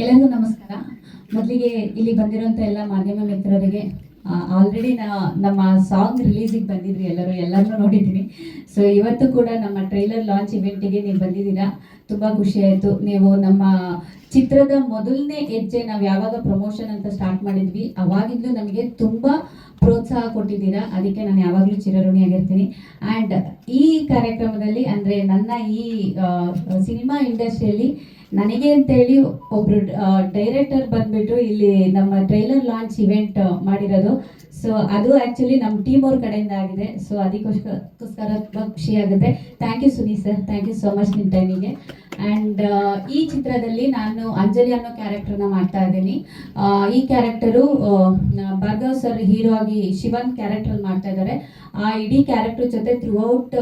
ಎಲ್ಲರಿಗೂ ನಮಸ್ಕಾರ. ಮೊದಲಿಗೆ ಇಲ್ಲಿ ಬಂದಿರುವಂತ ಎಲ್ಲ ಮಾಧ್ಯಮ ಮಿತ್ರರಿಗೆ ಆಲ್ರೆಡಿ ನಾ, ನಮ್ಮ ಸಾಂಗ್ ರಿಲೀಸಿಗೆ ಬಂದಿದ್ರಿ ಎಲ್ಲರೂ ಎಲ್ಲರನ್ನೂ ನೋಡಿದ್ದೀನಿ. ಸೊ ಇವತ್ತು ಕೂಡ ನಮ್ಮ ಟ್ರೈಲರ್ ಲಾಂಚ್ ಇವೆಂಟಿಗೆ ನೀವು ಬಂದಿದ್ದೀರಾ. ತುಂಬ ಖುಷಿ ಆಯ್ತು. ನೀವು ನಮ್ಮ ಚಿತ್ರದ ಮೊದಲನೇ ಹೆಜ್ಜೆ ನಾವು ಯಾವಾಗ ಪ್ರಮೋಷನ್ ಅಂತ ಸ್ಟಾರ್ಟ್ ಮಾಡಿದ್ವಿ, ಅವಾಗಿಂದಲೂ ನಮಗೆ ತುಂಬ ಪ್ರೋತ್ಸಾಹ ಕೊಟ್ಟಿದ್ದೀರಾ. ಅದಕ್ಕೆ ನಾನು ಯಾವಾಗಲೂ ಚಿರಋಣಿಯಾಗಿರ್ತೀನಿ ಆ್ಯಂಡ್ ಈ ಕಾರ್ಯಕ್ರಮದಲ್ಲಿ ಅಂದರೆ ನನ್ನ ಈ ಸಿನಿಮಾ ಇಂಡಸ್ಟ್ರಿಯಲ್ಲಿ ನನಗೆ ಅಂತೇಳಿ ಒಬ್ರು ಡೈರೆಕ್ಟರ್ ಬಂದ್ಬಿಟ್ಟು ಇಲ್ಲಿ ನಮ್ಮ ಟ್ರೈಲರ್ ಲಾಂಚ್ ಇವೆಂಟ್ ಮಾಡಿರೋದು. ಸೊ ಅದು ಆ್ಯಕ್ಚುಲಿ ನಮ್ಮ ಟೀಮ್ ಅವ್ರ ಕಡೆಯಿಂದ ಆಗಿದೆ. ಸೊ ಅದಕ್ಕೋಸ್ಕರ ತುಂಬ ಖುಷಿ ಆಗುತ್ತೆ. Thank you Suni sir thank you so much ನಿಮ್ಮ ಟೈಮಿಗೆ ಆ್ಯಂಡ್ ಈ ಚಿತ್ರದಲ್ಲಿ ನಾನು ಅಂಜಲಿ ಅನ್ನೋ ಕ್ಯಾರೆಕ್ಟರ್ನ ಮಾಡ್ತಾ ಇದ್ದೀನಿ. ಈ ಕ್ಯಾರೆಕ್ಟರು ಭಾರ್ಗವ್ ಸರ್ ಹೀರೋ ಆಗಿ ಶಿವನ್ ಕ್ಯಾರೆಕ್ಟರ್ ಮಾಡ್ತಾ ಇದ್ದಾರೆ. ಆ ಇಡೀ ಕ್ಯಾರೆಕ್ಟರ್ ಜೊತೆ ಥ್ರೂ ಔಟ್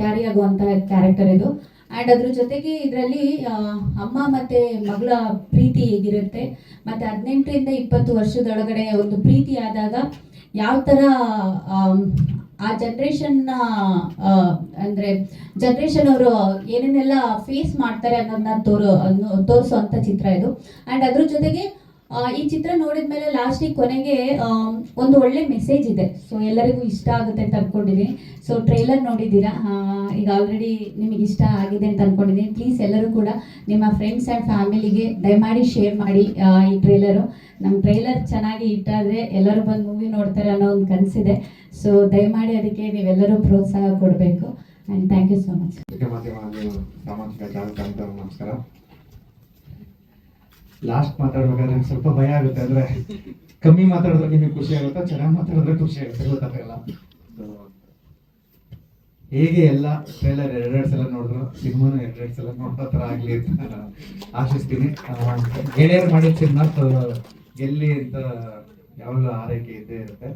ಕ್ಯಾರಿ ಆಗುವಂತಹ ಕ್ಯಾರೆಕ್ಟರ್ ಇದು. ಆ್ಯಂಡ್ ಅದ್ರ ಜೊತೆಗೆ ಇದರಲ್ಲಿ ಅಮ್ಮ ಮತ್ತೆ ಮಗಳ ಪ್ರೀತಿ ಹೇಗಿರುತ್ತೆ? ಮತ್ತೆ ಹದಿನೆಂಟರಿಂದ ಇಪ್ಪತ್ತು ವರ್ಷದೊಳಗಡೆ ಒಂದು ಪ್ರೀತಿ ಆದಾಗ ಯಾವ ಥರ ಆ ಜನ್ರೇಷನ್ನ ಅಂದರೆ ಜನ್ರೇಷನ್ ಅವರು ಏನೇನೆಲ್ಲ ಫೇಸ್ ಮಾಡ್ತಾರೆ ಅನ್ನೋದನ್ನ ತೋರೋ ತೋರಿಸೋವಂಥ ಚಿತ್ರ ಇದು. ಆ್ಯಂಡ್ ಅದ್ರ ಜೊತೆಗೆ ಈ ಚಿತ್ರ ನೋಡಿದ ಮೇಲೆ ಲಾಸ್ಟಿಗೆ ಕೊನೆಗೆ ಒಂದು ಒಳ್ಳೆ ಮೆಸೇಜ್ ಇದೆ. ಸೊ ಎಲ್ಲರಿಗೂ ಇಷ್ಟ ಆಗುತ್ತೆ ಅಂತ ಅನ್ಕೊಂಡಿದ್ದೀನಿ ಸೊ ಟ್ರೈಲರ್ ನೋಡಿದ್ದೀರಾ? ಈಗ ಆಲ್ರೆಡಿ ನಿಮಗೆ ಇಷ್ಟ ಆಗಿದೆ ಅಂತ ಅನ್ಕೊಂಡಿದ್ದೀನಿ ಪ್ಲೀಸ್ ಎಲ್ಲರೂ ಕೂಡ ನಿಮ್ಮ ಫ್ರೆಂಡ್ಸ್ ಆ್ಯಂಡ್ ಫ್ಯಾಮಿಲಿಗೆ ದಯಮಾಡಿ ಶೇರ್ ಮಾಡಿ ಈ ಟ್ರೈಲರು ನಮ್ಮ ಟ್ರೈಲರ್ ಚೆನ್ನಾಗಿ ಇಟ್ಟಾದರೆ ಎಲ್ಲರೂ ಬಂದು ಮೂವಿ ನೋಡ್ತಾರೆ ಅನ್ನೋ ಒಂದು ಕನಸಿದೆ. ಸೊ ದಯಮಾಡಿ ಅದಕ್ಕೆ ನೀವೆಲ್ಲರೂ ಪ್ರೋತ್ಸಾಹ ಕೊಡಬೇಕು. And thank you so much ನಮಸ್ಕಾರ. ಲಾಸ್ಟ್ ಮಾತಾಡ್ಬೇಕಾದ್ರೆ ಸ್ವಲ್ಪ ಭಯ ಆಗುತ್ತೆ. ಅಂದ್ರೆ ಕಮ್ಮಿ ಮಾತಾಡಿದ್ರೆ ನಿಮಗೆ ಖುಷಿ ಆಗುತ್ತಾ? ಚೆನ್ನಾಗಿ ಮಾತಾಡಿದ್ರೆ ಖುಷಿ ಆಗುತ್ತೆ. ಗೊತ್ತಾಗಲ್ಲ ಹೇಗೆ ಎಲ್ಲ ಟ್ರೈಲರ್ ಎರಡೆರಡು ಸಲ ನೋಡಿದ್ರು? ಸಿನಿಮಾನು ಎರಡೆರಡು ಸಲ ನೋಡೋ ಥರ ಆಗಲಿ ಅಂತ ಆಶಿಸ್ತೀನಿ. ಗೆಳೆಯರು ಮಾಡಿದ ಸಿನಿಮಾ ಗೆಲ್ಲಿ ಅಂತ ಯಾವಾಗಲೂ ಆರೈಕೆ ಇದ್ದೇ ಇರುತ್ತೆ.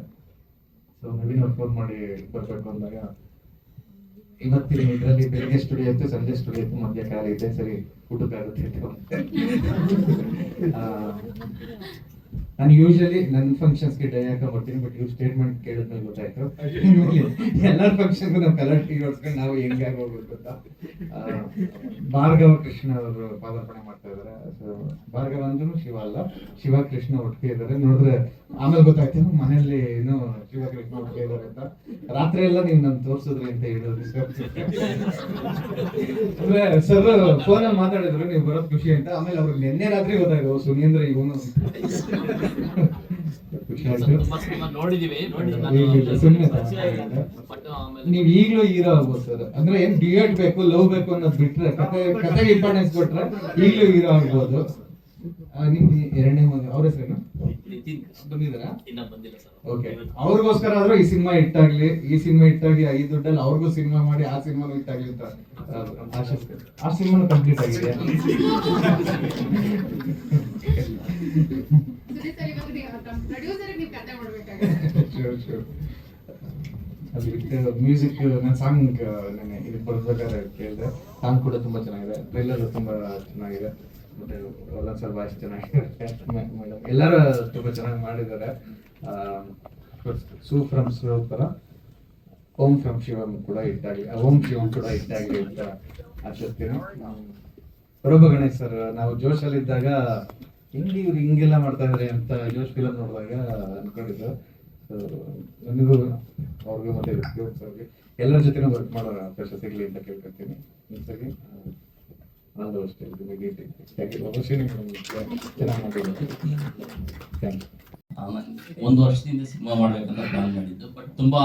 ಸೊ ನವೀನ್ ಫೋನ್ ಮಾಡಿ ಬರ್ಬೇಕು ಅಂದಾಗ ಇವತ್ತಿನ ಇದರಲ್ಲಿ ಬೆಳಿಗ್ಗೆ ಸ್ಟುಡಿಯೋ ಇತ್ತು ಸಂಜೆ ಸ್ಟುಡಿಯೋ ಇತ್ತು ಮಧ್ಯ ಕಾಲ ಇದೆ. ಸರಿ ಊಟಕ್ಕಾಗುತ್ತೆ ನಾನು ಯೂಶಲಿ ನನ್ನ ಫಂಕ್ಷನ್ಸ್ಗೆ ಡೈ ಹಾಕ ಬರ್ತೀನಿ ಬಟ್ ಇವ್ರು ಸ್ಟೇಟ್ಮೆಂಟ್ ಕೇಳಿದ್ಮೇಲೆ ಗೊತ್ತಾಯ್ತು. ಎಲ್ಲರ ಫಂಕ್ಷನ್ ನಾವು ಕಲರ್ ಟೀ ಹೊಡ್ಸ್ಕೊಂಡು ನಾವು ಹೆಂಗಾಗಿ ಹೋಗ್ಬೇಕು ಅಂತ. ಭಾರ್ಗವ ಕೃಷ್ಣ ಅವರು ಪಾದಾರ್ಪಣೆ ಮಾಡ್ತಾ ಇದಾರೆ. ಸೊ ಭಾರ್ಗವ ಅಂದ್ರೂ ಶಿವ ಅಲ್ಲ. ಶಿವ ಕೃಷ್ಣ ಒಟ್ಟಿಗೆ ಇದ್ದಾರೆ ನೋಡಿದ್ರೆ ಆಮೇಲೆ ಗೊತ್ತಾಯ್ತು, ಮನೆಯಲ್ಲಿ ಏನು ಶಿವ ಕೃಷ್ಣ ಒಟ್ಟಿಗೆ ಇದ್ದಾರೆ ಅಂತ. ರಾತ್ರಿ ಎಲ್ಲ ನೀವು ನಾನು ತೋರ್ಸಿದ್ರಿ ಅಂತ ಹೇಳೋದು ಅಂದ್ರೆ ಸರ್, ಫೋನಲ್ಲಿ ಮಾತಾಡಿದ್ರು ನೀವು ಬರೋದ್ ಖುಷಿ ಅಂತ. ಆಮೇಲೆ ಅವ್ರಿಗೆ ನಿನ್ನೆ ರಾತ್ರಿ ಗೊತ್ತಾಯ್ತು ಸುನೀಂದ್ರ ಇವನು ನೀವ್ ಈಗ್ಲೂ ಹೀರೋ ಆಗ್ಬೋದು ಸರ್. ಅಂದ್ರೆ ಏನ್ ಡಿಯೇಟ್ ಬೇಕು ಲವ್ ಬೇಕು ಅನ್ನೋದು ಬಿಟ್ರೆ ಕತೆ ಕತೆಗೆ ಇಂಪಾರ್ಟೆನ್ಸ್ ಕೊಟ್ರೆ ಈಗ್ಲೂ ಹೀರೋ ಆಗ್ಬೋದು. ನಿಮ್ಗೆ ನಿಮ್ ಎರಡನೇ ಮಗ ಅವ್ರ ಹೆಸರೇನು? ನಿತಿನ್. ಬಂದಿದ್ದಾರಾ? ಇನ್ನ ಬಂದಿಲ್ಲ ಸರ್. ಓಕೆ. ಅವ್ರಿಗೋಸ್ಕರ ಆದ್ರೂ ಈ ಸಿನಿಮಾ ಇಟ್ಟಾಗ್ಲಿ ಈ ಸಿನಿಮಾ ಹಿಟ್ಟಾಗಿ ಐದು ದುಡ್ಡಲ್ಲಿ ಅವ್ರಿಗೂ ಸಿನಿಮಾ ಮಾಡಿ ಆ ಸಿನಿಮಾ ಇಟ್ಟಾಗ್ಲಿ ಅಂತ ಆ, ಆಶಿಸ್ತೀನಿ ಆ ಸಿನಿಮಾನು ಕಂಪ್ಲೀಟ್ ಆಗಿದೆ. ಅದು ಮ್ಯೂಸಿಕ್ ನನ್ನ ಸಾಂಗ್ ನೆನೆ ಇದು ಬರ್ಬೇಕಾದ್ರೆ ಕೇಳಿದೆ. ಸಾಂಗ್ ಕೂಡ ತುಂಬಾ ಚೆನ್ನಾಗಿದೆ. ಟ್ರೈಲರ್ ತುಂಬಾ ಚೆನ್ನಾಗಿದೆ. ಮತ್ತೆ ಒಂದೊಂದ್ ಸರ್ ವಾಯ್ಸ್ ಚೆನ್ನಾಗಿದೆ. ಎಲ್ಲರೂ ತುಂಬಾ ಚೆನ್ನಾಗಿ ಮಾಡಿದ್ದಾರೆ. ಸೂ ಫ್ರಮ್ ತರ ಓಂ ಫ್ರಮ್ ಶಿವಮ್ ಕೂಡ ಇಟ್ಟಾಗಿ ಓಂ ಶಿವಮ್ ಕೂಡ ಇಟ್ಟಾಗಿ ಅಂತ ಆಶಿಸ್ತೀನಿ ಪ್ರಭು ಗಣೇಶ್ ಸರ್, ನಾವು ಜೋಶಲ್ಲಿದ್ದಾಗ ಹಿಂಗೆ ಇವ್ರು ಹಿಂಗೆಲ್ಲ ಮಾಡ್ತಾ ಇದಾರೆ ಅಂತ ಜೋಶ್ ಫಿಲಮ್ ನೋಡಿದಾಗ ಅನ್ಕೊಂಡಿದ್ದು. ನನಗೂ ಅವ್ರಿಗೂ ಮತ್ತೆ ಸರ್ಗೆ ಎಲ್ಲರ ಜೊತೆನೂ ವರ್ಕ್ ಮಾಡೋ ಅವಕಾಶ ಸಿಗಲಿ ಅಂತ ಕೇಳ್ಕೊತೀನಿ. ಒಂದ್ಸರಿ ಒಂದು ವರ್ಷದಿಂದ ಸಿನಿಮಾ ಮಾಡ್ಬೇಕಂತ ಪ್ಲಾನ್ ಮಾಡಿದ್ದು ಬಟ್ ತುಂಬಾ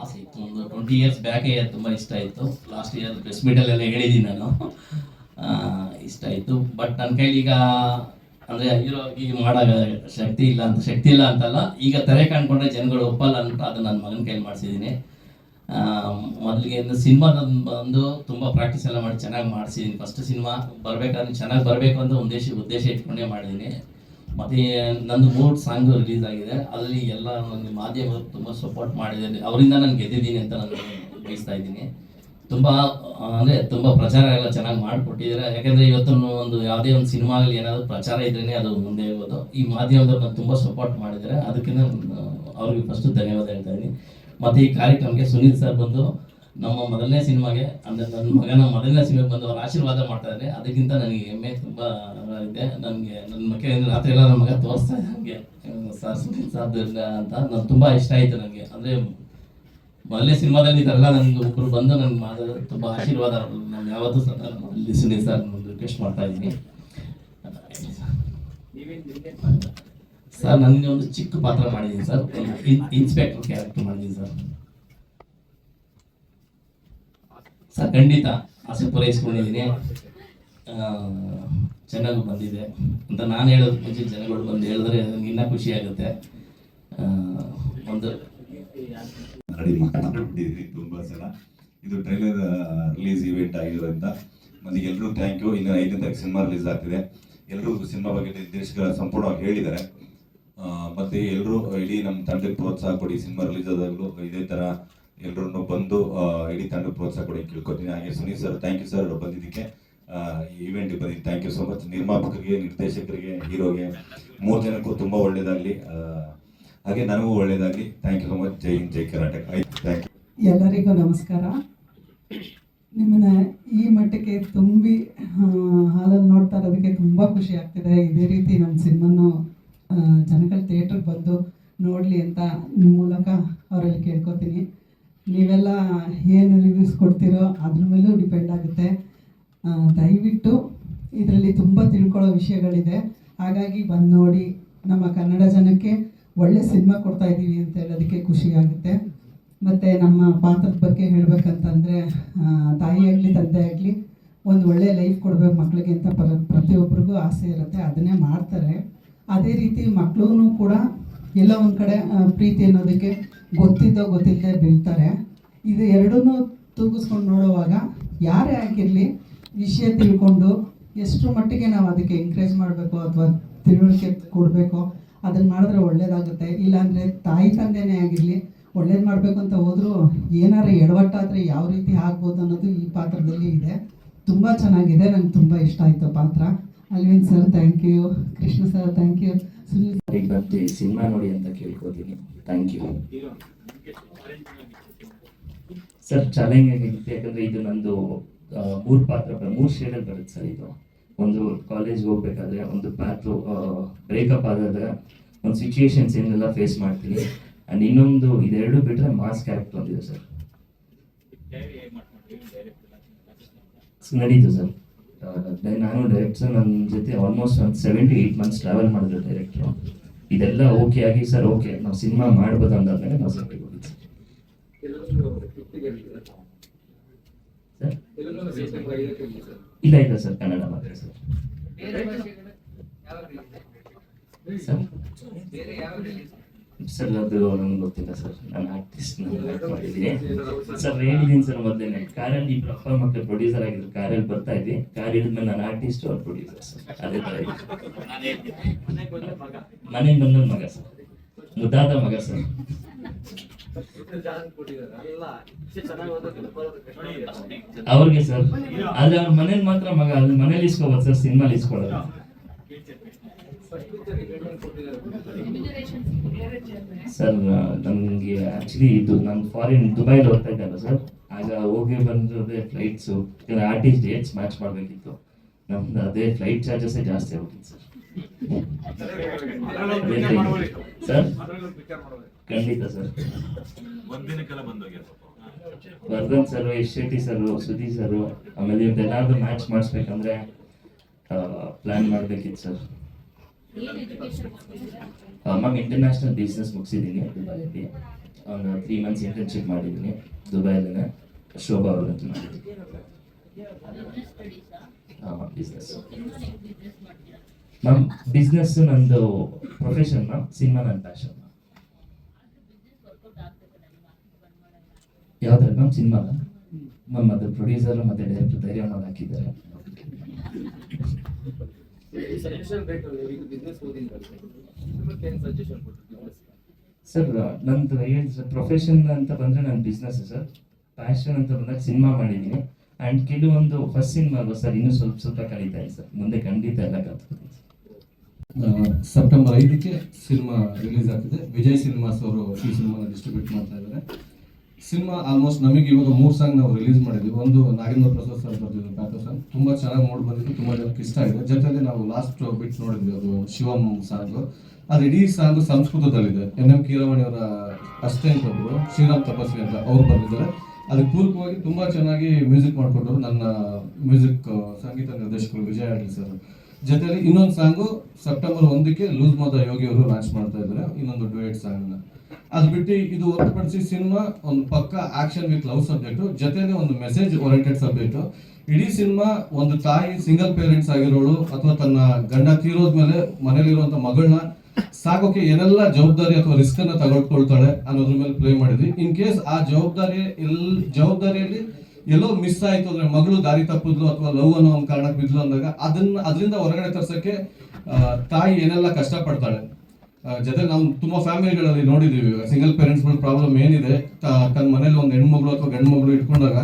ಆಸೆ ಇತ್ತು. ಒಂದು ಟ್ವೆಂಟಿ ಇಯರ್ಸ್ ಬ್ಯಾಕೆ ತುಂಬಾ ಇಷ್ಟ ಆಯ್ತು. ಲಾಸ್ಟ್ ಇಯರ್ ಪ್ರೆಸ್ ಮೀಟಲ್ಲೆಲ್ಲ ಹೇಳಿದ್ದೀನಿ ನಾನು. ಇಷ್ಟ ಆಯ್ತು. ಬಟ್ ನನ್ನ ಕೈಲಿ ಈಗ ಅಂದ್ರೆ ಹೀರೋ ಈಗ ಮಾಡೋ ಶಕ್ತಿ ಇಲ್ಲ ಅಂತ, ಶಕ್ತಿ ಇಲ್ಲ ಅಂತಲ್ಲ, ಈಗ ತೆರೆ ಕಾಣ್ಕೊಂಡ್ರೆ ಜನಗಳು ಒಪ್ಪಲ್ಲ ಅಂತ ಅದು ನನ್ನ ಮಗನ ಕೈಲಿ ಮಾಡಿಸಿದ್ದೀನಿ ಮೊದಲಿಗೆ ಸಿನಿಮಾ ಬಂದು ತುಂಬ ಪ್ರಾಕ್ಟೀಸ್ ಎಲ್ಲ ಮಾಡಿ ಚೆನ್ನಾಗಿ ಮಾಡಿಸಿದ್ದೀನಿ ಫಸ್ಟ್ ಸಿನಿಮಾ ಬರಬೇಕಾದ್ರೆ ಚೆನ್ನಾಗಿ ಬರಬೇಕು ಅಂತ ಉದ್ದೇಶ ಉದ್ದೇಶ ಇಟ್ಕೊಂಡೇ ಮಾಡಿದ್ದೀನಿ ಮತ್ತು ನಂದು ಮೂರು ಸಾಂಗ್ ರಿಲೀಸ್ ಆಗಿದೆ. ಅದರಲ್ಲಿ ಎಲ್ಲ ನನ್ನ ತುಂಬಾ ತುಂಬ ಸಪೋರ್ಟ್ ಮಾಡಿದ್ದಾರೆ. ಅವರಿಂದ ನಾನು ಗೆದ್ದಿದ್ದೀನಿ ಅಂತ ನಾನು ಬಯಸ್ತಾ ಇದ್ದೀನಿ. ತುಂಬ ಅಂದರೆ ತುಂಬ ಪ್ರಚಾರ ಎಲ್ಲ ಚೆನ್ನಾಗಿ ಮಾಡಿಕೊಟ್ಟಿದ್ದಾರೆ. ಯಾಕಂದರೆ ಇವತ್ತು ಒಂದು ಯಾವುದೇ ಒಂದು ಸಿನಿಮಾ ಆಗಲಿ ಏನಾದರೂ ಪ್ರಚಾರ ಇದ್ರೇ ಅದು ಮುಂದೆ ಹೋಗೋದು. ಈ ಮಾಧ್ಯಮದವ್ರು ನಾನು ತುಂಬ ಸಪೋರ್ಟ್ ಮಾಡಿದ್ದಾರೆ. ಅದಕ್ಕಿಂತ ಅವ್ರಿಗೆ ಫಸ್ಟು ಧನ್ಯವಾದ ಹೇಳ್ತಾ ಇದ್ದೀನಿ. ಮತ್ತು ಈ ಕಾರ್ಯಕ್ರಮಕ್ಕೆ ಸುನೀಲ್ ಸರ್ ಬಂದು ನಮ್ಮ ಮೊದಲನೇ ಸಿನಿಮಾಗೆ, ಅಂದರೆ ನನ್ನ ಮಗನ ಮೊದಲನೇ ಸಿನಿಮಾಗೆ ಬಂದು ಅವ್ರು ಆಶೀರ್ವಾದ ಮಾಡ್ತಾ ಅದಕ್ಕಿಂತ ನನಗೆ ಹೆಮ್ಮೆ ತುಂಬ ಇದೆ. ನನಗೆ, ನನ್ನ ಮಕ್ಕಳ ರಾತ್ರಿ ಎಲ್ಲ ನಮ್ಮ ಮಗ ತೋರಿಸ್ತಾ ನನಗೆ ಸರ್ ಸುನೀಲ್ ಸರ್ ಅಂತ ನಾನು ತುಂಬ ಇಷ್ಟ ಆಯಿತು ನನಗೆ ಅಂದರೆ ಮೊದಲನೇ ಸಿನಿಮಾದಲ್ಲಿ ಇದೆಲ್ಲ ನನಗೆ ಒಬ್ಬರು ಬಂದು ನನಗೆ ಮಾಡಿದ್ರೆ ತುಂಬ ಆಶೀರ್ವಾದ ನಾನು ಯಾವತ್ತೂ ಸಹ ಅಲ್ಲಿ ಸುನೀಲ್ ಸರ್ ಒಂದು ರಿಕ್ವೆಸ್ಟ್ ಮಾಡ್ತಾ ಇದ್ದೀನಿ. ಸರ್, ನನಗೆ ಒಂದು ಚಿಕ್ಕ ಪಾತ್ರ ಮಾಡಿದ್ದೀನಿ ಸರ್. ಇನ್ಸ್ಪೆಕ್ಟರ್ ಕ್ಯಾರೆಕ್ಟರ್ ಮಾಡಿದ್ದೀನಿ ಸರ್. ಸರ್, ಖಂಡಿತ ಆಸೆ ಪೂರೈಸ್ಕೊಂಡಿದ್ದೀನಿ. ಚೆನ್ನಾಗಿ ಬಂದಿದೆ ಅಂತ ನಾನು ಹೇಳೋದು ಮುಂಚೆ ಜನಗಳು ಬಂದು ಹೇಳಿದ್ರೆ ಇನ್ನೂ ಖುಷಿ ಆಗುತ್ತೆ. ಒಂದು ಮಾತಾಡ್ಬಿಟ್ಟಿದ್ರಿ ತುಂಬಾ ಸಲ ಇದು ಟ್ರೈಲರ್ ರಿಲೀಸ್ ಇವೆಂಟ್ ಆಗಿರೋದ್ರಿಂದ ಮಂದಿಗೆ ಎಲ್ಲರೂ ಥ್ಯಾಂಕ್ ಯು ಇನ್ನು ಐದನೇ ತಾರೀಕು ಸಿನಿಮಾ ರಿಲೀಸ್ ಆಗ್ತಿದೆ. ಎಲ್ಲರೂ ಸಿನಿಮಾ ಬಗ್ಗೆ ನಿರ್ದೇಶಕರ ಸಂಪೂರ್ಣವಾಗಿ ಹೇಳಿದ್ದಾರೆ. ಮತ್ತು ಎಲ್ಲರೂ ಇಡೀ ನಮ್ಮ ತಂಡಕ್ಕೆ ಪ್ರೋತ್ಸಾಹ ಕೊಡಿ. ಸಿನಿಮಾ ರಿಲೀಸ್ ಆದಾಗಲೂ ಇದೇ ಥರ ಎಲ್ಲರೂ ಬಂದು ಇಡೀ ತಂಡಕ್ಕೆ ಪ್ರೋತ್ಸಾಹ ಕೊಡಿ ಕೇಳ್ಕೊತೀನಿ. ಹಾಗೆ Sunil sir thank you sir ಬಂದಿದ್ದಕ್ಕೆ ಇವೆಂಟ್ಗೆ ಬಂದಿದ್ದು ಥ್ಯಾಂಕ್ ಯು ಸೊ ಮಚ್ ನಿರ್ಮಾಪಕರಿಗೆ, ನಿರ್ದೇಶಕರಿಗೆ, ಹೀರೋಗೆ ಮೂರು ಜನಕ್ಕೂ ತುಂಬ ಒಳ್ಳೇದಾಗಲಿ. ಹಾಗೆ ನನಗೂ ಒಳ್ಳೆಯದಾಗಿ thank you so much Jai Hind Jai Karnataka thank you ಎಲ್ಲರಿಗೂ ನಮಸ್ಕಾರ. ನಿಮ್ಮನ್ನ ಈ ಮಟ್ಟಕ್ಕೆ ತುಂಬಿ ಹಾಲಲ್ಲಿ ನೋಡ್ತಾ ಇರೋದಕ್ಕೆ ತುಂಬ ಖುಷಿ ಆಗ್ತಿದೆ. ಇದೇ ರೀತಿ ನಮ್ಮ ಸಿನಿಮಾನು ಜನಗಳ ಥಿಯೇಟ್ರಿಗೆ ಬಂದು ನೋಡಲಿ ಅಂತ ನಿಮ್ಮ ಮೂಲಕ ಅವರಲ್ಲಿ ಕೇಳ್ಕೊತೀನಿ. ನೀವೆಲ್ಲ ಏನು ರಿವ್ಯೂಸ್ ಕೊಡ್ತೀರೋ ಅದ್ರ ಮೇಲೂ ಡಿಪೆಂಡ್ ಆಗುತ್ತೆ. ದಯವಿಟ್ಟು ಇದರಲ್ಲಿ ತುಂಬ ತಿಳ್ಕೊಳ್ಳೋ ವಿಷಯಗಳಿದೆ. ಹಾಗಾಗಿ ಬಂದು ನೋಡಿ ನಮ್ಮ ಕನ್ನಡ ಜನಕ್ಕೆ ಒಳ್ಳೆ ಸಿನಿಮಾ ಕೊಡ್ತಾ ಇದ್ದೀವಿ ಅಂತ ಹೇಳೋದಕ್ಕೆ ಖುಷಿ ಆಗುತ್ತೆ. ಮತ್ತು ನಮ್ಮ ಪಾತ್ರದ ಬಗ್ಗೆ ಹೇಳಬೇಕಂತಂದರೆ ತಾಯಿಯಾಗಲಿ ತಂದೆ ಆಗಲಿ ಒಂದು ಒಳ್ಳೆ ಲೈಫ್ ಕೊಡಬೇಕು ಮಕ್ಕಳಿಗೆ ಅಂತ ಪ್ರ ಪ್ರತಿಯೊಬ್ಬರಿಗೂ ಆಸೆ ಇರುತ್ತೆ, ಅದನ್ನೇ ಮಾಡ್ತಾರೆ. ಅದೇ ರೀತಿ ಮಕ್ಕಳು ಕೂಡ ಎಲ್ಲ ಒಂದು ಕಡೆ ಪ್ರೀತಿ ಅನ್ನೋದಕ್ಕೆ ಗೊತ್ತಿದ್ದೋ ಗೊತ್ತಿಲ್ಲದೆ ಬೀಳ್ತಾರೆ. ಇದು ಎರಡೂ ತೂಗಿಸ್ಕೊಂಡು ನೋಡುವಾಗ ಯಾರೇ ಆಗಿರಲಿ ವಿಷಯ ತಿಳ್ಕೊಂಡು ಎಷ್ಟು ಮಟ್ಟಿಗೆ ನಾವು ಅದಕ್ಕೆ ಎಂಕರೇಜ್ ಮಾಡಬೇಕು ಅಥವಾ ತಿಳುವಳಿಕೆ ಕೊಡಬೇಕು ಅದನ್ನು ಮಾಡಿದ್ರೆ ಒಳ್ಳೇದಾಗುತ್ತೆ. ಇಲ್ಲಾಂದರೆ ತಾಯಿ ತಂದೆನೇ ಆಗಿರಲಿ, ಒಳ್ಳೇದು ಮಾಡಬೇಕು ಅಂತ ಹೋದರೂ ಏನಾರ ಎಡವಟ್ಟಾದರೆ ಯಾವ ರೀತಿ ಆಗ್ಬೋದು ಅನ್ನೋದು ಈ ಪಾತ್ರದಲ್ಲಿ ಇದೆ. ತುಂಬ ಚೆನ್ನಾಗಿದೆ, ನಂಗೆ ತುಂಬ ಇಷ್ಟ ಆಯಿತು ಪಾತ್ರ. Alvin sir thank you Krishna sir thank you Sunil sir. Cinema ನೋಡಿ ಅಂತ ಕೇಳ್ಕೊತೀನಿ. ಥ್ಯಾಂಕ್ ಯು ಸರ್ ಚಾಲೆಂಜ್ ಆಗಿರುತ್ತೆ ಯಾಕಂದ್ರೆ ಇದು ನಂದು ಮೂರು ಪಾತ್ರ ಮೂರ್ ಶೇಡಲ್ಲಿ ಬರುತ್ತೆ ಸರ್ ಇದು. ಒಂದು ಕಾಲೇಜ್ಗೆ ಹೋಗ್ಬೇಕಾದ್ರೆ, ಒಂದು ಪ್ಯಾತ್ ಬ್ರೇಕಪ್ ಆದಾಗ ಒಂದು ಸಿಚುಯೇಷನ್ಸ್ ಏನೆಲ್ಲ ಫೇಸ್ ಮಾಡ್ತೀನಿ ಅಂಡ್ ಇನ್ನೊಂದು ಇದೆರಡು ಬಿಟ್ರೆ ಮಾಸ್ಕ್ ಆ್ಯಕ್ಟ್ ಒಂದಿದೆ ಸರ್ ನಡೀತು ಸರ್ ನಾನು ಡೈರೆಕ್ಟರ್ ನನ್ನ ಜೊತೆ ಆಲ್ಮೋಸ್ಟ್ ಒಂದು ಸೆವೆಂಟಿ ಏಯ್ಟ್ ಮಂತ್ಸ್ ಟ್ರಾವೆಲ್ ಮಾಡಿದ್ರು ಡೈರೆಕ್ಟ್ರು ಇದೆಲ್ಲ ಓಕೆ ಆಗಿ ಸರ್ ಓಕೆ ನಾವು ಸಿನಿಮಾ ಮಾಡ್ಬೋದು ಅಂದಾದ್ಮೇಲೆ ನಾವು ಸರ್ ಸರ್ ಇಲ್ಲ ಇಲ್ಲ ಸರ್ ಕನ್ನಡ ಮಾತ್ರ ಸರ್. ಸರ್? ಸರ್ ಅದು ನಮ್ಗೆ ಗೊತ್ತಿಲ್ಲ ಸರ್. ನಾನು ಆರ್ಟಿಸ್ಟ್ ಮಾಡಿದ್ದೀನಿ. ಸರ್ ಹೇಳಿದ್ದೀನಿ ಸರ್ ಮೊದಲೇ ಕಾರಲ್ಲಿ ಇಬ್ರು ಅಪ್ಪ ಮತ್ತೆ ಪ್ರೊಡ್ಯೂಸರ್ ಆಗಿದ್ರು. ಕಾರಲ್ಲಿ ಬರ್ತಾ ಇದ್ವಿ ಕಾರ್ ಹಿಡಿದ್ಮೇಲೆ ನಾನು ಆರ್ಟಿಸ್ಟ್ ಅವ್ರು ಪ್ರೊಡ್ಯೂಸರ್ ಸರ್. ಅದೇ ಥರ ಇದೆ. ಮನೆಗೆ ಬಂದ ಮಗ ಸರ್. ಮುದ್ದಾದ ಮಗ ಸರ್. ಅವ್ರಿಗೆ ಸರ್, ಆದ್ರೆ ಅವ್ರ ಮನೇಲಿ ಮಾತ್ರ ಮಗ, ಅಲ್ಲಿ ಮನೇಲಿ ಇಸ್ಕೋಬೋದು ಸರ್ ಸಿನಿಮಾ ಇಸ್ಕೊಳ್ಳೋದು. ಸರ್ ನನಗೆ ಆಕ್ಚುಲಿ ಇದು ನಾನು ಫಾರಿನ್ ದುಬೈಲಿ ಹೋಗ್ತಾ ಇದ್ದಲ್ಲ ಸರ್, ಆಗ ಹೋಗಿ ಬಂದಿರೋದೇ ಫ್ಲೈಟ್ಸು ಆರ್ಟಿಸ್ಟ್ ಡೇಟ್ಸ್ ಮ್ಯಾಚ್ ಮಾಡಬೇಕಿತ್ತು. ನಮ್ದು ಅದೇ ಫ್ಲೈಟ್ ಚಾರ್ಜಸ್ಸೇ ಜಾಸ್ತಿ ಆಗುತ್ತೆ ಸರ್. ಸರ್ ಖಂಡಿತ sir Vardhan sir Yash Shetty sir Sudeep sir ಆಮೇಲೆ ಇವ್ರದ್ದೆಲ್ಲಾದ್ರೂ ಮ್ಯಾಚ್ ಮಾಡಿಸ್ಬೇಕಂದ್ರೆ ಪ್ಲಾನ್ ಮಾಡ್ಬೇಕಿತ್ತು ಸರ್ ಮ್ಯಾಮ್ ಇಂಟರ್ನ್ಯಾಷನಲ್ ಬಿಸ್ನೆಸ್ ಮುಗಿಸಿದ್ದೀನಿ ದುಬೈಯಲ್ಲಿ. ಒಂದು ತ್ರೀ ಮಂತ್ಸ್ ಇಂಟರ್ನ್ಶಿಪ್ ಮಾಡಿದ್ದೀನಿ ದುಬೈಲೇ ಶೋಭಾ ಅವ್ರ ಅಂತ ಮಾಡಿದ್ದೀನಿ ಬಿಸ್ನೆಸ್ ಮ್ಯಾಮ್ ಬಿಸ್ನೆಸ್ ನಂದು ಪ್ರೊಫೆಷನ್ ಮ್ಯಾಮ್ ಸಿನಿಮಾ ನನ್ನ ಪ್ಯಾಷನ್ ಯಾವ್ದ್ರ ಮ್ಯಾಮ್ ಸಿನಿಮಾ ಮ್ಯಾಮ್ ಅದು ಪ್ರೊಡ್ಯೂಸರ್ ಮತ್ತೆ ಡೈರೆಕ್ಟರ್ ಧೈರ್ಯ ಮಾಡಿ ಹಾಕಿದ್ದಾರೆ. ಸರ್ ನಂದು ಏನು ಸರ್ ಪ್ರೊಫೆಷನ್ ಅಂತ ಬಂದರೆ ನನ್ನ ಬಿಸ್ನೆಸ್ ಸರ್ ಪ್ಯಾಷನ್ ಅಂತ ಬಂದಾಗ ಸಿನಿಮಾ ಮಾಡಿದ್ದೀನಿ. ಆ್ಯಂಡ್ ಕೆಲವೊಂದು ಫಸ್ಟ್ ಸಿನಿಮಾ ಅಲ್ವಾ ಸರ್ ಇನ್ನೂ ಸ್ವಲ್ಪ ಸ್ವಲ್ಪ ಕಲಿತಾ ಇದೆ ಸರ್ ಮುಂದೆ ಖಂಡಿತ ಎಲ್ಲ ಕಲ್ತ್ಕೊತೀನಿ ಸರ್ ಸೆಪ್ಟೆಂಬರ್ ಐದಕ್ಕೆ ಸಿನಿಮಾ ರಿಲೀಸ್ ಆಗ್ತಿದೆ. ವಿಜಯ್ ಸಿನಿಮಾಸ್ ಅವರು ಈ ಸಿನಿಮಾನ ಡಿಸ್ಟ್ರಿಬ್ಯೂಟ್ ಮಾಡ್ತಾ ಇದ್ದಾರೆ. ಸಿನಿಮಾ ಆಲ್ಮೋಸ್ಟ್ ನಮಗೆ ಇವಾಗ ಮೂರು ಸಾಂಗ್ ನಾವು ರಿಲೀಸ್ ಮಾಡಿದ್ವಿ ಒಂದು ನಾಗೇಂದ್ರ ಪ್ರಸಾದ್ ಸರ್ ಬರ್ತಿದ್ರು ಪ್ಯಾಕೋ ಸಾಂಗ್. ತುಂಬ ಚೆನ್ನಾಗಿ ಮೂಡ್ ಬಂದಿತ್ತು. ತುಂಬ ಜನಕ್ಕೆ ಇಷ್ಟ ಆಗಿದೆ. ಜೊತೆಗೆ ನಾವು ಲಾಸ್ಟ್ ಬಿಟ್ ನೋಡಿದ್ವಿ. ಅದು ಶಿವಮ್ ಸಾಂಗ್. ಅದು ಇಡೀ ಸಾಂಗ್ ಸಂಸ್ಕೃತದಲ್ಲಿದೆ. ಎನ್ ಎಂ ಕೀರವಾಣಿ ಅವರ ಅಷ್ಟೇ ಒಬ್ಬರು ಶ್ರೀರಾಮ್ ತಪಸ್ವಿ ಅಂತ ಅವ್ರು ಬಂದಿದ್ದಾರೆ ಅದಕ್ಕೆ ಪೂರಕವಾಗಿ ತುಂಬ ಚೆನ್ನಾಗಿ ಮ್ಯೂಸಿಕ್ ಮಾಡಿಕೊಟ್ಟರು ನನ್ನ ಮ್ಯೂಸಿಕ್ ಸಂಗೀತ ನಿರ್ದೇಶಕರು ವಿಜಯ್ ಅಡ್ಲಿ ಸರ್. ಜೊತೆಲಿ ಇನ್ನೊಂದು ಸಾಂಗು ಸೆಪ್ಟೆಂಬರ್ ಒಂದಕ್ಕೆ ಲೂಸ್ ಮದ ಯೋಗಿ ಅವರು ಲಾಂಚ್ ಮಾಡ್ತಾ ಇದ್ದಾರೆ ಇನ್ನೊಂದು ಡುಯೆಟ್ ಸಾಂಗ್ನ ಅದು ಬಿಟ್ಟು ಇದು ಹೊರತುಪಡಿಸಿ ಸಿನಿಮಾ ಒಂದು ಪಕ್ಕ ಆಕ್ಷನ್ ವಿತ್ ಲವ್ ಸಬ್ಜೆಕ್ಟ್ ಜೊತೆಗೆ ಒಂದು ಮೆಸೇಜ್ ಓರಿಯೆಂಟೆಡ್ ಸಬ್ಜೆಕ್ಟ್ ಇಡೀ ಸಿನಿಮಾ ಒಂದು ತಾಯಿ ಸಿಂಗಲ್ ಪೇರೆಂಟ್ಸ್ ಆಗಿರೋಳು ಅಥವಾ ತನ್ನ ಗಂಡ ತೀರೋದ್ಮೇಲೆ ಮನೇಲಿರುವಂತ ಮಗಳನ್ನ ಸಾಕೋಕೆ ಏನೆಲ್ಲ ಜವಾಬ್ದಾರಿ ಅಥವಾ ರಿಸ್ಕ್ ಅನ್ನ ತಗೊಳ್ಕೊಳ್ತಾಳೆ ಅನ್ನೋದ್ರ ಮೇಲೆ ಪ್ಲೇ ಮಾಡಿದ್ವಿ. ಇನ್ ಕೇಸ್ ಆ ಜವಾಬ್ದಾರಿ ಎಲ್ ಜವಾಬ್ದಾರಿಯಲ್ಲಿ ಎಲ್ಲೋ ಮಿಸ್ ಆಯ್ತು ಅಂದ್ರೆ ಮಗಳು ದಾರಿ ತಪ್ಪಿದ್ಲು ಅಥವಾ ಲವ್ ಅನ್ನೋ ಒಂದು ಕಾರಣಕ್ಕೆ ಬಿದ್ಲು ಅಂದಾಗ ಅದನ್ನ ಅದರಿಂದ ಹೊರಗಡೆ ತರ್ಸಕ್ಕೆ ತಾಯಿ ಏನೆಲ್ಲ ಕಷ್ಟ ಪಡ್ತಾಳೆ ಜೊತೆ ನಾವು ತುಂಬಾ ಫ್ಯಾಮಿಲಿಗಳಲ್ಲಿ ನೋಡಿದೀವಿ. ಸಿಂಗಲ್ ಪೇರೆಂಟ್ಸ್ಗಳ ಪ್ರಾಬ್ಲಮ್ ಏನಿದೆ ತನ್ನ ಮನೇಲಿ ಒಂದು ಹೆಣ್ಮಗಳು ಅಥವಾ ಗಂಡು ಮಗಳು ಇಟ್ಕೊಂಡಾಗ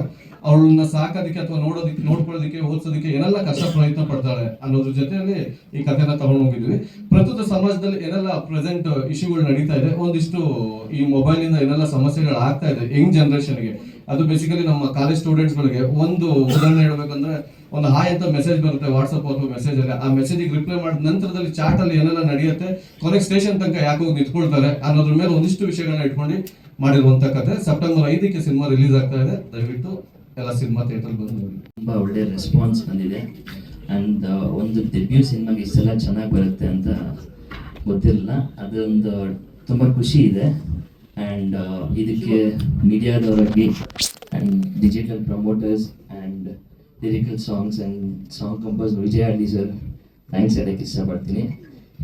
ಅವಳನ್ನ ಸಾಕೋದಕ್ಕೆ ಅಥವಾ ನೋಡೋದಕ್ಕೆ ನೋಡ್ಕೊಳ್ಳೋದಕ್ಕೆ, ಓದಿಸೋದಕ್ಕೆ ಏನೆಲ್ಲ ಕಷ್ಟ ಪ್ರಯತ್ನ ಪಡ್ತಾಳೆ ಅನ್ನೋದ್ರ ಜೊತೆಯಲ್ಲಿ ಈ ಕಥೆನ ತಗೊಂಡು ಹೋಗಿದ್ವಿ. ಪ್ರಸ್ತುತ ಸಮಾಜದಲ್ಲಿ ಏನೆಲ್ಲ ಪ್ರೆಸೆಂಟ್ ಇಶ್ಯೂಗಳು ನಡೀತಾ ಇದೆ, ಒಂದಿಷ್ಟು ಈ ಮೊಬೈಲ್ ಇಂದ ಏನೆಲ್ಲ ಸಮಸ್ಯೆಗಳು ಆಗ್ತಾ ಇದೆ ಯಂಗ್ ಜನರೇಷನ್ಗೆ ಅದು ಬೇಸಿಕಲಿ ನಮ್ಮ ಕಾಲೇಜ್ ಸ್ಟೂಡೆಂಟ್ಸ್ಗಳಿಗೆ ಒಂದು ಉದಾಹರಣೆ ಹೇಳ್ಬೇಕಂದ್ರೆ ಒಂದು ಹಾಯ್ ಅಂತ ಮೆಸೇಜ್ ಬರುತ್ತೆ ವಾಟ್ಸಪ್ ಅಥವಾ ಮೆಸೇಜ್ ಅಲ್ಲಿ. ಆ ಮೆಸೇಜಿಗೆ ರಿಪ್ಲೈ ಮಾಡಿದ ನಂತರದಲ್ಲಿ ಚಾಟ್ ಅಲ್ಲಿ ಏನೆಲ್ಲ ನಡೆಯುತ್ತೆ, ಕೊನೆಗೆ ಸ್ಟೇಷನ್ ತನಕ ಯಾಕೆ ಹೋಗಿ ನಿಂತ್ಕೊಳ್ತಾರೆ ಅನ್ನೋದ್ರ ಮೇಲೆ ಒಂದಿಷ್ಟು ವಿಷಯಗಳನ್ನ ಇಟ್ಕೊಂಡು ಮಾಡಿರುವಂತ ಕತೆ. ಸೆಪ್ಟೆಂಬರ್ ಐದಕ್ಕೆ ಸಿನಿಮಾ ರಿಲೀಸ್ ಆಗ್ತಾ ಇದೆ. ದಯವಿಟ್ಟು ಎಲ್ಲ ಸಿನಿಮಾ ಥಿಯೇಟರ್ ಬಂದು ನೋಡಿ. ತುಂಬಾ ಒಳ್ಳೆ ರೆಸ್ಪಾನ್ಸ್ ಬಂದಿದೆ. ಅಂಡ್ ಒಂದು ಡೆಬ್ಯೂ ಸಿನಿಮಾಗೆ ಇಷ್ಟೆಲ್ಲ ಚೆನ್ನಾಗಿ ಬರುತ್ತೆ ಅಂತ ಗೊತ್ತಿರಲಿಲ್ಲ ಅದೊಂದು ತುಂಬ ಖುಷಿ ಇದೆ. ಆ್ಯಂಡ್ ಇದಕ್ಕೆ ಮೀಡಿಯಾದವರಾಗಿ and digital promoters and lyrical songs and song compose Vijaya Halli sir thanks ಹೇಳೋಕ್ಕೆ ಇಷ್ಟಪಡ್ತೀನಿ.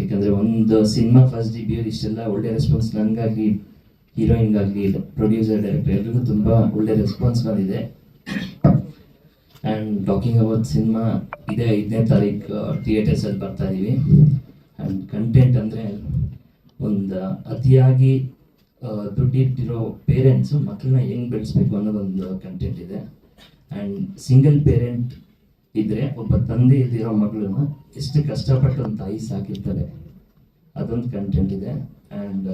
ಯಾಕಂದರೆ ಒಂದು ಸಿನಿಮಾ ಫಸ್ಟ್ ಡಿಬ್ಯೂರ್ ಇಷ್ಟೆಲ್ಲ ಒಳ್ಳೆ ರೆಸ್ಪಾನ್ಸ್ ನನಗಾಗಲಿ ಹೀರೋಯಿನ್ಗಾಗಲಿ ಪ್ರೊಡ್ಯೂಸರ್ ಡೈರೆಕ್ಟರ್ ಎಲ್ರಿಗೂ ತುಂಬ ಒಳ್ಳೆ ರೆಸ್ಪಾನ್ಸ್ ಬಂದಿದೆ. ಆ್ಯಂಡ್ ಟಾಕಿಂಗ್ ಅಬೌಟ್ ಸಿನಿಮಾ ಇದೇ ಐದನೇ ತಾರೀಕು ಥಿಯೇಟರ್ಸಲ್ಲಿ ಬರ್ತಾ ಇದ್ದೀವಿ ಆ್ಯಂಡ್ ಕಂಟೆಂಟ್ ಅಂದರೆ ಒಂದು ಅತಿಯಾಗಿ ದುಡ್ಡಿಟ್ಟಿರೋ ಪೇರೆಂಟ್ಸು ಮಕ್ಕಳನ್ನ ಹೆಂಗೆ ಬೆಳೆಸ್ಬೇಕು ಅನ್ನೋದೊಂದು ಕಂಟೆಂಟ್ ಇದೆ. ಆ್ಯಂಡ್ ಸಿಂಗಲ್ ಪೇರೆಂಟ್ ಇದ್ದರೆ ಒಬ್ಬ ತಂದೆ ಇದ್ದಿರೋ ಮಗಳನ್ನ ಎಷ್ಟು ಕಷ್ಟಪಟ್ಟು ಒಂದು ತಾಯಿ ಸಾಕಿರ್ತಾರೆ. ಅದೊಂದು ಕಂಟೆಂಟ್ ಇದೆ. ಆ್ಯಂಡ್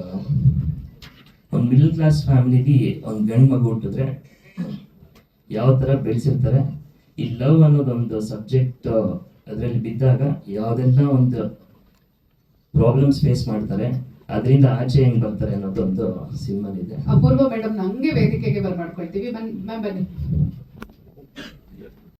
ಒಂದು ಮಿಡಲ್ ಕ್ಲಾಸ್ ಫ್ಯಾಮಿಲಿಗೆ ಒಂದು ಗಂಡು ಮಗು ಹುಟ್ಟಿದ್ರೆ ಯಾವ ಥರ ಬೆಳೆಸಿರ್ತಾರೆ, ಈ ಲವ್ ಅನ್ನೋದೊಂದು ಸಬ್ಜೆಕ್ಟ್ ಅದರಲ್ಲಿ ಬಿದ್ದಾಗ ಯಾವುದೆಲ್ಲ ಒಂದು ಪ್ರಾಬ್ಲಮ್ಸ್ ಫೇಸ್ ಮಾಡ್ತಾರೆ ಅದರಿಂದ ಆಚೆ ಹೆಂಗ್ ಬರ್ತಾರೆ ಅನ್ನೋದೊಂದು ಸಿನಿಮಾ ಇದೆ ಅಪೂರ್ವ ಮೇಡಮ್ ನಂಗೆ ವೇದಿಕೆಗೆ ಬರ್ಮಾಡ್ಕೊಳ್ತೀವಿ ಬನ್ನಿ ಮ್ಯಾಮ್ ಬನ್ನಿ.